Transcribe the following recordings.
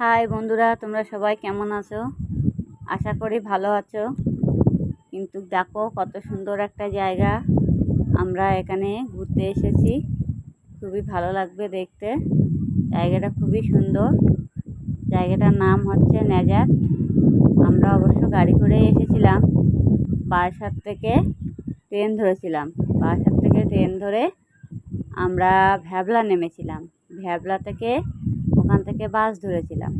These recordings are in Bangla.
হাই বন্ধুরা, তোমরা সবাই কেমন আছো? আশা করি ভালো আছো। কিন্তু দেখো কত সুন্দর একটা জায়গা। আমরা এখানে ঘুরতে এসেছি। খুবই ভালো লাগবে দেখতে। জায়গাটা খুবই সুন্দর। জায়গাটার নাম হচ্ছে নেজার আমরা অবশ্য গাড়ি করে এসেছিলাম। বারাসাত থেকে ট্রেন ধরেছিলাম। বারাসাত থেকে ট্রেন ধরে আমরা ভ্যাবলা নেমেছিলাম। ভ্যাবলা থেকে ওখান থেকে বাস ধরেছিলাম।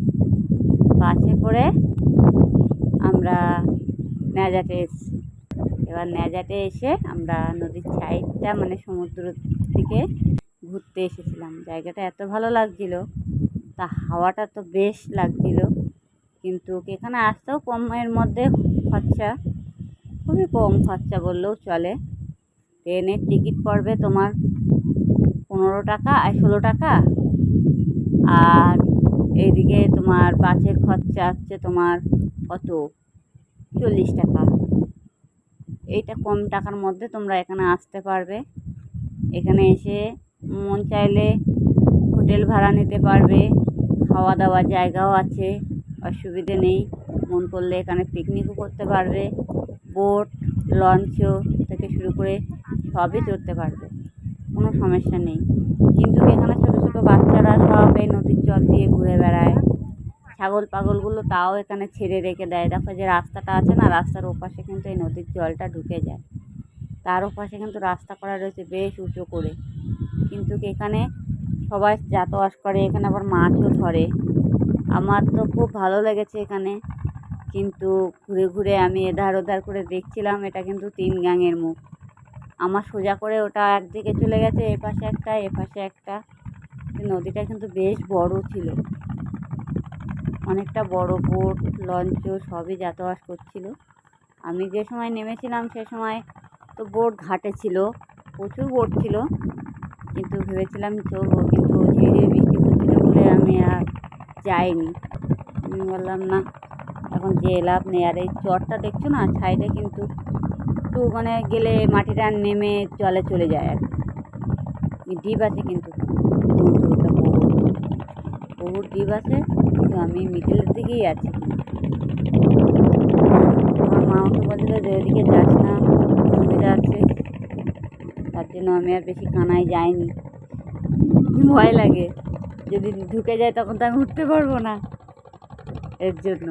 বাসে করে আমরা ন্যাজাটে এসেছি। এবার ন্যাজাটে এসে আমরা নদীর সাইডটা মানে সমুদ্র দিকে ঘুরতে এসেছিলাম। জায়গাটা এত ভালো লাগছিল, তা হাওয়াটা তো বেশ লাগছিল। কিন্তু এখানে আসতেও কমের মধ্যে খরচা, খুবই কম খরচা বললেও চলে। ট্রেনের টিকিট পড়বে তোমার পনেরো টাকা আর ষোলো টাকা। আর এইদিকে তোমার বাসের খরচা হচ্ছে তোমার কত? চল্লিশ টাকা। এইটা কম টাকার মধ্যে তোমরা এখানে আসতে পারবে। এখানে এসে মন চাইলে হোটেল ভাড়া নিতে পারবে। খাওয়া দাওয়ার জায়গাও আছে, অসুবিধে নেই। মন করলে এখানে পিকনিকও করতে পারবে। বোট লঞ্চও থেকে শুরু করে সবই চড়তে পারবে। সমস্যা নেই। কিন্তু এখানে ছোটো ছোটো বাচ্চারা সব এই নদীর জল দিয়ে ঘুরে বেড়ায়? ছাগল পাগলগুলো তাও এখানে ছেড়ে রেখে দেয়। দেখো যে রাস্তাটা আছে না, রাস্তার ওপাশে কিন্তু এই নদীর জলটা ঢুকে যায়। তার ওপাশে কিন্তু রাস্তা করা রয়েছে বেশ উঁচু করে। কিন্তু এখানে সবাই যাতায়াত করে, এখানে আবার মাছও ধরে। আমার তো খুব ভালো লেগেছে এখানে। কিন্তু ঘুরে ঘুরে আমি এধার ওধার করে দেখছিলাম, এটা কিন্তু তিন গ্যাংয়ের মুখ। আমার সোজা করে ওটা একদিকে চলে গেছে এপাশে একটা এপাশে একটা। নদীটা কিন্তু বেশ বড় ছিল। অনেকটা বড় বোট, লঞ্চ, সবই যাতায়াত করছিল। আমি যে সময় নেমেছিলাম সে সময় তো বোট ঘাটে ছিল, প্রচুর বোট ছিল। কিন্তু ভেবেছিলাম চলবো, কিন্তু ধীরে ধীরে বৃষ্টি পড়ছিলো বলে আমি আর যাইনি। বললাম, না, এখন যে লাভ নেই। আর এই চরটা দেখছ না, সাইডে কিন্তু একটু মানে গেলে মাটিটা নেমে জলে চলে যায় আর ডিপ আছে কিন্তু। বহুত ডিপ আছে, কিন্তু আমি মিডিলের দিকেই আছি। আমার মা আমাকে যে ওইদিকে যাস না অসুবিধা আছে তার জন্য আমি আর বেশি কানায় যাইনি। ভয় লাগে। যদি ঢুকে যায় তখন তো আমি উঠতে পারব না এর জন্য।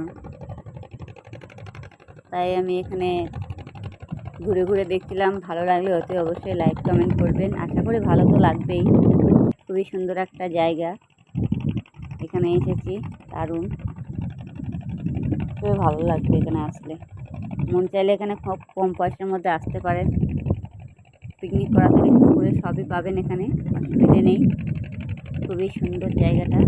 তাই আমি এখানে ঘুরে ঘুরে দেখছিলাম, ভালো লাগলে অতি অবশ্যই লাইক কমেন্ট করবেন। আশা করি ভালো তো লাগবেই। খুবই সুন্দর একটা জায়গা। এখানে এসেছি, দারুণ। খুবই ভালো লাগবে এখানে আসলে। মন চাইলে এখানে খুব কম পয়সার মধ্যে আসতে পারেন। পিকনিক করা থেকে শুরু করে সবই পাবেন এখানে। অসুবিধে নেই। খুবই সুন্দর জায়গাটা।